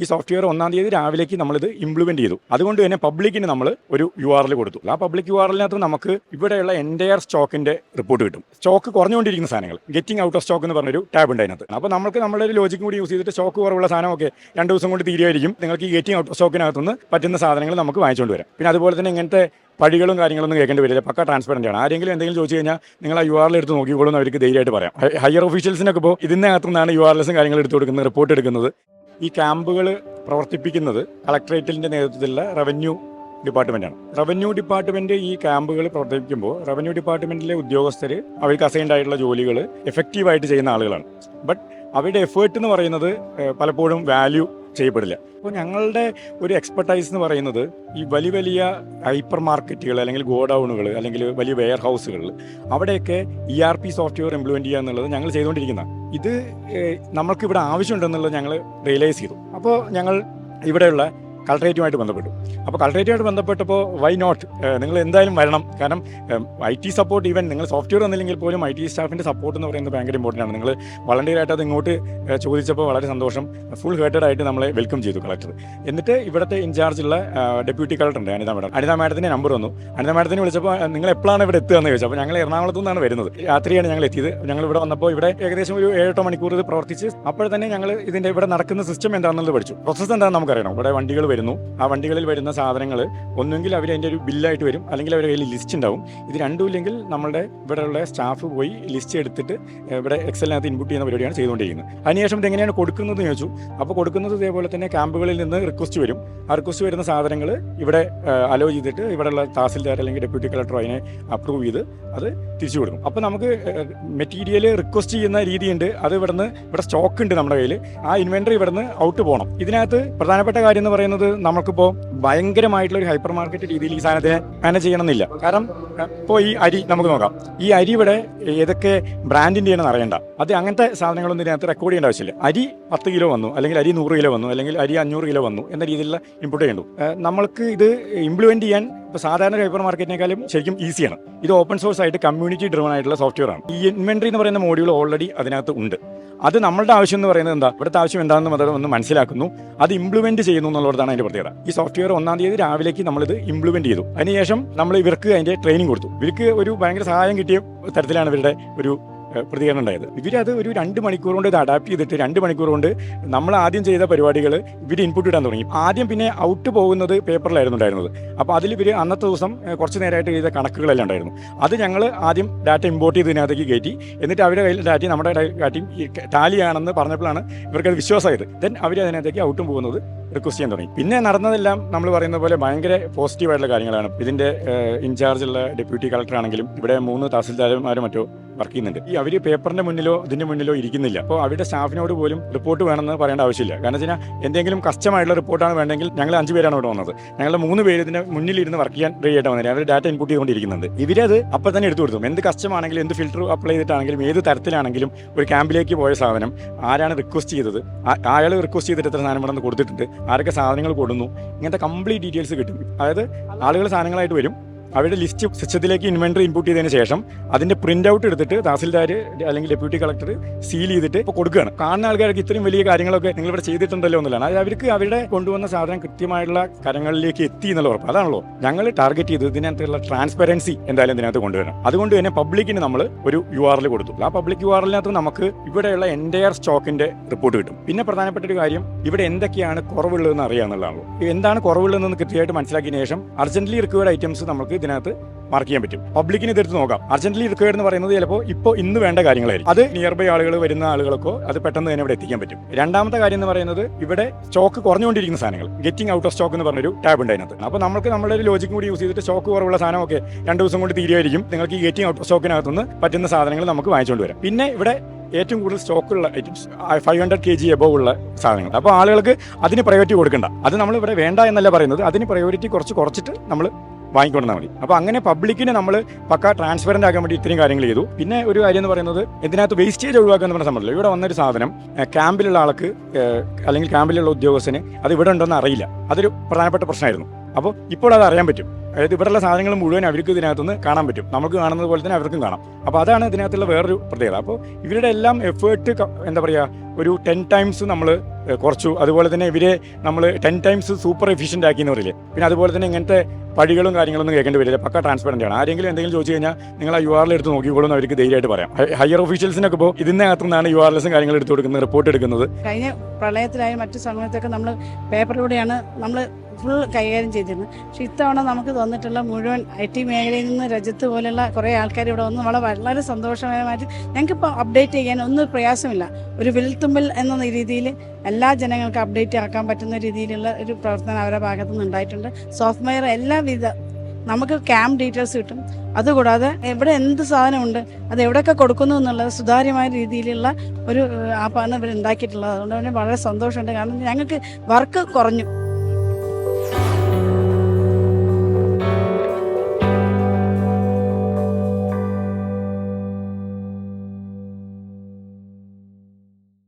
ഈ സോഫ്റ്റ്വെയർ ഒന്നാം തീയതി രാവിലേക്ക് നമ്മളിത് ഇംപ്ലിമെന്റ് ചെയ്തു. അതുകൊണ്ട് തന്നെ പബ്ലിക്കിന് നമ്മൾ ഒരു യു ആർ എൽ കൊടുത്തു. ആ പബ്ലിക് യു ആർ എല്ലിനകത്ത് നമുക്ക് ഇവിടെയുള്ള എന്റയർ സ്റ്റോക്കിന്റെ റിപ്പോർട്ട് കിട്ടും. സ്റ്റോക്ക് കുറഞ്ഞുകൊണ്ടിരിക്കുന്ന സാധനങ്ങൾ. ഗെറ്റിംഗ് ഔട്ട് ഓഫ് സ്റ്റോക്ക് എന്ന് പറഞ്ഞൊരു ടാബ് ഉണ്ട് അതിനകത്ത്. അപ്പോൾ നമുക്ക് നമ്മുടെ ഒരു ലോജിക്കും കൂടി യൂസ് ചെയ്തിട്ട് സ്റ്റോക്ക് കുറവുള്ള സാധനമൊക്കെ രണ്ട് ദിവസം കൊണ്ട് തീരുമായിരിക്കും. നിങ്ങൾക്ക് ഈ ഗെറ്റിംഗ് ഔട്ട് ഓഫ് സ്റ്റോക്കിനകത്തുനിന്ന് പറ്റുന്ന സാധനങ്ങൾ നമുക്ക് വാങ്ങിച്ചുകൊണ്ട് വരാം. പിന്നെ അതുപോലെ തന്നെ ഇങ്ങനത്തെ പടികളും കാര്യങ്ങളൊന്നും കേൾക്കേണ്ടി വരില്ല. പക്ക ട്രാൻസ്പെറന്റ് ആണ്. ആരെങ്കിലും എന്തെങ്കിലും ചോദിച്ചു കഴിഞ്ഞാൽ നിങ്ങൾ ആ യു ആർ എടുത്ത് നോക്കിക്കോളൂ അവർക്ക് ധൈര്യമായിട്ട് പറയാം. ഹയർ ഓഫീഷ്യൽസിനൊക്കെ ഇപ്പോൾ ഇതിനകത്തു നിന്നാണ് യു ആർ എസും കാര്യങ്ങൾ എടുത്ത് കൊടുക്കുന്നത് റിപ്പോർട്ട് എടുക്കുന്നത്. ഈ ക്യാമ്പുകൾ പ്രവർത്തിപ്പിക്കുന്നത് കളക്ട്രേറ്റിന്റെ നേതൃത്വത്തിലുള്ള റവന്യൂ ഡിപ്പാർട്ട്മെന്റാണ് റവന്യൂ ഡിപ്പാർട്ട്മെന്റ് ഈ ക്യാമ്പുകൾ പ്രവർത്തിപ്പിക്കുമ്പോൾ റവന്യൂ ഡിപ്പാർട്ട്മെന്റിലെ ഉദ്യോഗസ്ഥർ അവർക്ക് അസൈൻഡ് ആയിട്ടുള്ള ജോലികൾ എഫക്റ്റീവായിട്ട് ചെയ്യുന്ന ആളുകളാണ്. ബട്ട് അവരുടെ എഫേർട്ട് എന്ന് പറയുന്നത് പലപ്പോഴും വാല്യൂ ചെയ്യപ്പെടില്ല. അപ്പോൾ ഞങ്ങളുടെ ഒരു എക്സ്പെർട്ടൈസ് എന്ന് പറയുന്നത് ഈ വലിയ വലിയ ഹൈപ്പർ മാർക്കറ്റുകൾ അല്ലെങ്കിൽ ഗോഡൗണുകൾ അല്ലെങ്കിൽ വലിയ വെയർ ഹൗസുകൾ അവിടെയൊക്കെ E R P software implement ചെയ്യുക എന്നുള്ളത് ഞങ്ങൾ ചെയ്തുകൊണ്ടിരിക്കുന്ന. ഇത് നമ്മൾക്ക് ഇവിടെ ആവശ്യമുണ്ടെന്നുള്ളത് ഞങ്ങൾ റിയലൈസ് ചെയ്തു. അപ്പോൾ ഞങ്ങൾ ഇവിടെയുള്ള കളക്ട്രേറ്റുമായിട്ട് ബന്ധപ്പെട്ടു. അപ്പോൾ കളക്ട്രേറ്റുമായിട്ട് ബന്ധപ്പെട്ടപ്പോൾ വൈ നോട്ട് നിങ്ങൾ എന്തായാലും വരണം. കാരണം ഐ ടി സപ്പോർട്ട് ഈവൻ നിങ്ങൾ സോഫ്റ്റ്വെയർ വന്നില്ലെങ്കിൽ പോലും ഐ ടി സ്റ്റാഫിന്റെ സപ്പോർട്ട് എന്ന് പറയുന്നത് ഭയങ്കര ഇമ്പോർട്ടന്റ് ആണ്. നിങ്ങൾ വളണ്ടിയറായിട്ട് അത് ഇങ്ങോട്ട് ചോദിച്ചപ്പോൾ വളരെ സന്തോഷം. ഫുൾ ഹേർട്ടഡ് ആയിട്ട് നമ്മളെ വെൽക്കം ചെയ്തു കളക്ടർ. എന്നിട്ട് ഇവിടുത്തെ ഇൻചാർജുള്ള ഡെപ്യൂട്ടി കളക്ടർ ഉണ്ട് അനിത മാഡം അനിത മാഡത്തിന്റെ നമ്പർ വന്നു. അനിത മാഡത്തിനെ വിളിച്ചപ്പോൾ നിങ്ങൾ എപ്പോഴാണ് ഇവിടെ എത്തുക എന്ന് ചോദിച്ചു അപ്പോൾ ഞങ്ങൾ എറണാകുളത്തു നിന്നാണ് വരുന്നത്. രാത്രിയാണ് ഞങ്ങൾ എത്തിയത്. ഞങ്ങൾ ഇവിടെ വന്നപ്പോൾ ഇവിടെ ഏകദേശം ഒരു ഏഴെട്ടോ മണിക്കൂർ ഇത് പ്രവർത്തിച്ച് അപ്പോൾ തന്നെ ഞങ്ങൾ ഇതിന്റെ ഇവിടെ നടക്കുന്ന സിസ്റ്റം എന്താണെന്നുള്ളത് പഠിച്ചു. പ്രോസസ്സ് എന്താണെന്ന് നമുക്കറിയണം. ഇവിടെ വണ്ടികൾ വരുന്നു. ആ വണ്ടികളിൽ വരുന്ന സാധനങ്ങൾ ഒന്നുകിൽ അവർ അതിന്റെ ഒരു ബില്ലായിട്ട് വരും അല്ലെങ്കിൽ അവരുടെ കയ്യിൽ ലിസ്റ്റ് ഉണ്ടാവും. ഇത് രണ്ടും ഇല്ലെങ്കിൽ നമ്മളുടെ ഇവിടെയുള്ള സ്റ്റാഫ് പോയി ലിസ്റ്റ് എടുത്തിട്ട് ഇവിടെ എക്സലിനകത്ത് ഇൻപുട്ട് ചെയ്യുന്ന പരിപാടിയാണ് ചെയ്തുകൊണ്ടിരിക്കുന്നത്. അതിനുശേഷം ഇത് എങ്ങനെയാണ് കൊടുക്കുന്നത് ചോദിച്ചു. അപ്പോൾ കൊടുക്കുന്നത് ഇതേപോലെ തന്നെ ക്യാമ്പുകളിൽ നിന്ന് റിക്വസ്റ്റ് വരും. ആ റിക്വസ്റ്റ് വരുന്ന സാധനങ്ങൾ ഇവിടെ അലോ ചെയ്തിട്ട് ഇവിടെയുള്ള തഹസിൽദാർ അല്ലെങ്കിൽ ഡെപ്യൂട്ടി കളക്ടർ അതിനെ അപ്രൂവ് ചെയ്ത് അത് തിരിച്ചു കൊടുക്കും. അപ്പോൾ നമുക്ക് മെറ്റീരിയൽ റിക്വസ്റ്റ് ചെയ്യുന്ന രീതിയുണ്ട്. അത് ഇവിടുന്ന് ഇവിടെ സ്റ്റോക്ക് ഉണ്ട് നമ്മുടെ കയ്യിൽ ആ ഇൻവെന്ററി ഇവിടുന്ന് ഔട്ട് പോകണം ഇതിനകത്ത് പ്രധാനപ്പെട്ട കാര്യം എന്ന് പറയുന്നത് നമുക്കിപ്പോൾ ഭയങ്കരമായിട്ടുള്ള ഒരു ഹൈപ്പർ മാർക്കറ്റ് രീതിയിൽ ഈ സാധനത്തെ മാനേജ് ചെയ്യണമെന്നില്ല. കാരണം ഇപ്പോ ഈ അരി നമുക്ക് നോക്കാം. ഈ അരി ഇവിടെ ഏതൊക്കെ ബ്രാൻഡിന്റെ ആണെന്ന് അറിയണ്ട. അത് അങ്ങനത്തെ സാധനങ്ങളൊന്നും ഇതിനകത്ത് റെക്കോർഡ് ചെയ്യേണ്ട ആവശ്യമില്ല. അരി പത്ത് കിലോ വന്നു അല്ലെങ്കിൽ അരി നൂറ് കിലോ വന്നു അല്ലെങ്കിൽ അരി അഞ്ഞൂറ് കിലോ വന്നു എന്ന രീതിയിലുള്ള ഇൻപുട്ട് ചെയ്യണ്ടു നമ്മൾക്ക് ഇത് ഇംപ്ലിമെന്റ് ചെയ്യാൻ ഇപ്പോൾ സാധാരണ ഹൈപ്പർ മാർക്കറ്റിനേക്കാളും ശരിക്കും ഈസിയാണ് ഇത് ഓപ്പൺ സോഴ്സ് ആയിട്ട് കമ്മ്യൂണിറ്റി ഡ്രിവൺ ആയിട്ടുള്ള സോഫ്റ്റ്വെയർ ആണ്. ഈ ഇൻവെന്ററി എന്ന് പറയുന്ന മോഡ്യൂൾ ഓൾറെഡി അതിനകത്ത് ഉണ്ട്. അത് നമ്മളുടെ ആവശ്യം എന്ന് പറയുന്നത് എന്താ? ഇവിടുത്തെ ആവശ്യം എന്താണെന്ന് മാത്രം ഒന്ന് മനസ്സിലാക്കുന്നു. അത് ഇംപ്ലിമെന്റ് ചെയ്യുന്നു എന്നുള്ളതാണ് അതിന്റെ പ്രത്യേകത. ഈ സോഫ്റ്റ്വെയർ ഒന്നാം തീയതി രാവിലേക്ക് നമ്മളിത് ഇംപ്ലിമെന്റ് ചെയ്തു. അതിനുശേഷം നമ്മൾ ഇവർക്ക് അതിന്റെ ട്രെയിനിങ് കൊടുത്തു. ഇവർക്ക് ഒരു ഭയങ്കര സഹായം കിട്ടിയ തരത്തിലാണ് ഇവരുടെ ഒരു പ്രതികരണം ഉണ്ടായത്. ഇവരത് ഒരു രണ്ട് മണിക്കൂർ കൊണ്ട് ഇത് അഡാപ്റ്റ് ചെയ്തിട്ട് രണ്ട് മണിക്കൂർ കൊണ്ട് നമ്മൾ ആദ്യം ചെയ്ത പരിപാടികൾ ഇവർ ഇൻപുട്ട് ഇടാൻ തുടങ്ങി. ആദ്യം പിന്നെ ഔട്ട് പോകുന്നത് പേപ്പറിലായിരുന്നു ഉണ്ടായിരുന്നത്. അപ്പോൾ അതിൽ ഇവർ അന്നത്തെ ദിവസം കുറച്ച് നേരമായിട്ട് ചെയ്ത കണക്കുകളെല്ലാം ഉണ്ടായിരുന്നു. അത് ഞങ്ങൾ ആദ്യം ഡാറ്റ ഇമ്പോർട്ട് ചെയ്ത് ഇതിനകത്തേക്ക് കയറ്റി. എന്നിട്ട് അവരുടെ കയ്യിൽ ഡാറ്റ നമ്മുടെ ഡാറ്റയും ടാലിയാണെന്ന് പറഞ്ഞപ്പോഴാണ് ഇവർക്കത് വിശ്വാസമായത്. ദെൻ അവർ അതിനകത്തേക്ക് ഔട്ടും പോകുന്നത് റിക്വസ്റ്റ് ചെയ്യാൻ തുടങ്ങി. പിന്നെ നടന്നതെല്ലാം നമ്മൾ പറയുന്ന പോലെ ഭയങ്കര പോസിറ്റീവായിട്ടുള്ള കാര്യങ്ങളാണ്. ഇതിന്റെ ഇൻചാർജുള്ള ഡെപ്യൂട്ടി കളക്ടർ ആണെങ്കിലും ഇവിടെ മൂന്ന് തഹസിൽദാരന്മാരും മറ്റോ വർക്ക് ചെയ്യുന്നുണ്ട് ഈ അവർ പേപ്പറിന്റെ മുന്നിലോ ഇതിന്റെ മുന്നിലോ ഇരിക്കുന്നില്ല. അപ്പോൾ അവരുടെ സ്റ്റാഫിനോട് പോലും റിപ്പോർട്ട് വേണമെന്ന് പറയേണ്ട ആവശ്യമില്ല. കാരണം വെച്ചാൽ എന്തെങ്കിലും കസ്റ്റമായിട്ടുള്ള റിപ്പോർട്ടാണ് വേണ്ടെങ്കിൽ ഞങ്ങൾ അഞ്ച് പേരാണ് ഇവിടെ വന്നത്. ഞങ്ങളുടെ മൂന്ന് പേര് ഇതിന്റെ മുന്നിൽ ഇരുന്ന് വർക്ക് ചെയ്യാൻ റെഡി ആയിട്ട് വന്നത്. അവർ ഡാറ്റ ഇൻപുട്ട് ചെയ്തുകൊണ്ടിരിക്കുന്നുണ്ട്. ഇവരത് അപ്പം തന്നെ എടുത്തു കൊടുക്കും എന്ത് കസ്റ്റമാണെങ്കിലും എന്ത് ഫിൽറ്റർ അപ്ലൈ ചെയ്തിട്ടാണെങ്കിലും ഏത് തരത്തിലാണെങ്കിലും ഒരു ക്യാമ്പിലേക്ക് പോയ സാധനം ആരാണ് റിക്വസ്റ്റ് ചെയ്തത്? അയാൾ റിക്വസ്റ്റ് ചെയ്തിട്ട് എത്ര സാധനം കൊടുത്തിട്ടുണ്ട്? ആരൊക്കെ സാധനങ്ങൾ കൊടുന്നു? ഇങ്ങനത്തെ കംപ്ലീറ്റ് ഡീറ്റെയിൽസ് കിട്ടും. അതായത് ആളുകൾ സാധനങ്ങളായിട്ട് വരും. അവരുടെ ലിസ്റ്റ് സിസ്റ്റത്തിലേക്ക് ഇൻവെന്ററി ഇൻപുട്ട് ചെയ്തതിന് ശേഷം അതിന്റെ പ്രിന്റ് ഔട്ട് എടുത്തിട്ട് തഹസിൽദാർ അല്ലെങ്കിൽ ഡെപ്യൂട്ടി കളക്ടർ സീൽ ചെയ്തിട്ട് ഇപ്പോൾ കൊടുക്കുകയാണ്. കാണുന്ന ആൾക്കാർക്ക് ഇത്രയും വലിയ കാര്യങ്ങളൊക്കെ നിങ്ങൾ ഇവിടെ ചെയ്തിട്ടുണ്ടല്ലോ എന്നുള്ളതാണ്. അത് അവർക്ക് അവരുടെ കൊണ്ടുവന്ന സാധനം കൃത്യമായിട്ടുള്ള കരങ്ങളിലേക്ക് എത്തി എന്നുള്ള ഉറപ്പ്. അതാണല്ലോ ഞങ്ങൾ ടാർഗറ്റ് ചെയ്ത് ഇതിനകത്തുള്ള ട്രാൻസ്പെറൻസി എന്തായാലും ഇതിനകത്ത് കൊണ്ടുവരണം. അതുകൊണ്ട് തന്നെ പബ്ലിക്കിന് നമ്മൾ ഒരു യു ആർ എൽ കൊടുത്തു. ആ പബ്ലിക് യു ആർ എല്ലിനകത്ത് നമുക്ക് ഇവിടെയുള്ള എന്റയർ സ്റ്റോക്കിന്റെ റിപ്പോർട്ട് കിട്ടും. പിന്നെ പ്രധാനപ്പെട്ട ഒരു കാര്യം ഇവിടെ എന്തൊക്കെയാണ് കുറവുള്ളതെന്ന് അറിയാന്നുള്ളതാണല്ലോ. എന്താണ് കുറവുള്ളതെന്ന് കൃത്യമായിട്ട് മനസ്സിലാക്കിയതിനു ശേഷം അർജന്റ്ലി റിക്വയർഡ് ഐറ്റംസ് നമുക്ക് ഇതിനകത്ത് മാർക്ക് ചെയ്യാൻ പറ്റും. പബ്ലിക്കിന് ഇതെടുത്ത് നോക്കാം. അർജന്റലി റിക്വയർഡ് എന്ന് പറയുന്നത് ചിലപ്പോൾ ഇപ്പോൾ ഇന്ന് വേണ്ട കാര്യങ്ങളായിരിക്കും. അത് നിയർ ബൈ ആളുകൾ വരുന്ന ആളുകൾക്കോ അത് പെട്ടെന്ന് തന്നെ ഇവിടെ എത്തിക്കാൻ പറ്റും. രണ്ടാമത്തെ കാര്യം എന്ന് പറയുന്നത് ഇവിടെ സ്റ്റോക്ക് കുറഞ്ഞുകൊണ്ടിരിക്കുന്ന സാധനങ്ങൾ. ഗെറ്റിംഗ് ഔട്ട് ഓഫ് സ്റ്റോക്ക് എന്ന് പറഞ്ഞൊരു ടാബ് ഉണ്ട് അതിനകത്ത്. അപ്പോൾ നമുക്ക് നമ്മുടെ ഒരു ലോജിക്കും കൂടി യൂസ് ചെയ്തിട്ട് സ്റ്റോക്ക് കുറവുള്ള സാധനമൊക്കെ രണ്ട് ദിവസം കൊണ്ട് തീരുമായിരിക്കും. നിങ്ങൾക്ക് ഈ ഗെറ്റിംഗ് ഔട്ട് ഓഫ് സ്റ്റോക്കിനകത്തുനിന്ന് പറ്റുന്ന സാധനങ്ങൾ നമുക്ക് വാങ്ങിച്ചുകൊണ്ട് വരാം. പിന്നെ ഇവിടെ ഏറ്റവും കൂടുതൽ സ്റ്റോക്കുള്ള items five hundred K G above ഉള്ള സാധനങ്ങൾ. അപ്പോൾ ആളുകൾക്ക് അതിന് പ്രയോറിറ്റി കൊടുക്കണ്ട. അത് നമ്മൾ ഇവിടെ വേണ്ട എന്നല്ല പറയുന്നത്. അതിന് പ്രയോറിറ്റി കുറച്ച് കുറച്ചിട്ട് നമ്മൾ വാങ്ങിക്കൊണ്ടാൽ മതി. അപ്പോൾ അങ്ങനെ പബ്ലിക്കിനെ നമ്മൾ പക്ക ട്രാൻസ്പെറന്റ് ആക്കാൻ വേണ്ടി ഇത്രയും കാര്യങ്ങൾ ചെയ്തു. പിന്നെ ഒരു കാര്യം എന്ന് പറയുന്നത് ഇതിനകത്ത് വേസ്റ്റേജ് ഒഴിവാക്കുക എന്ന് പറഞ്ഞ സംബന്ധമില്ല ഇവിടെ വന്നൊരു സാധനം ക്യാമ്പിലുള്ള ആൾക്ക് അല്ലെങ്കിൽ ക്യാമ്പിലുള്ള ഉദ്യോഗസ്ഥന് അത് ഇവിടെ ഉണ്ടെന്ന് അറിയില്ല. അതൊരു പ്രധാനപ്പെട്ട പ്രശ്നമായിരുന്നു. അപ്പോൾ ഇപ്പോൾ അത് അറിയാൻ പറ്റും. അതായത് ഇവിടെയുള്ള സാധനങ്ങൾ മുഴുവൻ അവർക്ക് ഇതിനകത്തുനിന്ന് കാണാൻ പറ്റും. നമുക്ക് കാണുന്നത് പോലെ തന്നെ അവർക്കും കാണാം. അപ്പോൾ അതാണ് ഇതിനകത്തുള്ള വേറൊരു പ്രത്യേകത. അപ്പോൾ ഇവരുടെ എല്ലാം എഫേർട്ട് എന്താ പറയുക ഒരു ടെൻ ടൈംസ് നമ്മൾ കുറച്ചു. അതുപോലെ തന്നെ ഇവരെ നമ്മൾ ടെൻ ടൈംസ് സൂപ്പർ എഫിഷ്യന്റ് ആക്കി എന്ന് പറയില്ലേ? പിന്നെ അതുപോലെ തന്നെ ഇങ്ങനത്തെ പഴികളും കാര്യങ്ങളൊന്നും കേൾക്കേണ്ടി വരില്ല. പക്ക ട്രാൻസ്പെറന്റ് ആണ്. ആരെങ്കിലും എന്തെങ്കിലും ചോദിച്ചു കഴിഞ്ഞാൽ നിങ്ങൾ ആ യു ആറിൽ എടുത്ത് നോക്കിക്കോളും അവർക്ക് ധൈര്യമായിട്ട് പറയാം. ഹയർ ഒഫീഷ്യൽസിനൊക്കെ ഇപ്പോൾ ഇതിനകത്തു നിന്നാണ് യു ആർ എസും കാര്യങ്ങൾ എടുത്തു കൊടുക്കുന്നത് റിപ്പോർട്ട് എടുക്കുന്നത്. കഴിഞ്ഞ പ്രളയത്തിലായാലും മറ്റു സമയത്തൊക്കെ നമ്മൾ പേപ്പറിലൂടെയാണ് നമ്മൾ ഫുൾ കൈകാര്യം ചെയ്തിരുന്നു. പക്ഷെ ഇത്തവണ നമുക്ക് തന്നിട്ടുള്ള മുഴുവൻ ഐ ടി മേഖലയിൽ നിന്ന് രജത്ത് പോലെയുള്ള കുറേ ആൾക്കാർ ഇവിടെ വന്ന് നമ്മളെ വളരെ സന്തോഷകരമായിട്ട് ഞങ്ങൾക്കിപ്പോൾ അപ്ഡേറ്റ് ചെയ്യാൻ ഒന്നും പ്രയാസമില്ല. ഒരു വിൽത്തുമ്പിൽ എന്ന രീതിയിൽ എല്ലാ ജനങ്ങൾക്കും അപ്ഡേറ്റ് ആക്കാൻ പറ്റുന്ന രീതിയിലുള്ള ഒരു പ്രവർത്തനം അവരുടെ ഭാഗത്തു നിന്ന് ഉണ്ടായിട്ടുണ്ട്. സോഫ്റ്റ്വെയർ എല്ലാവിധ നമുക്ക് ക്യാമ്പ് ഡീറ്റെയിൽസ് കിട്ടും. അതുകൂടാതെ എവിടെ എന്ത് സാധനമുണ്ട് അത് എവിടെയൊക്കെ കൊടുക്കുന്നു എന്നുള്ളത് സുതാര്യമായ രീതിയിലുള്ള ഒരു ആപ്പാണ് ഇവർ ഉണ്ടാക്കിയിട്ടുള്ളത്. അതുകൊണ്ട് തന്നെ വളരെ സന്തോഷമുണ്ട്. കാരണം ഞങ്ങൾക്ക് വർക്ക് കുറഞ്ഞു.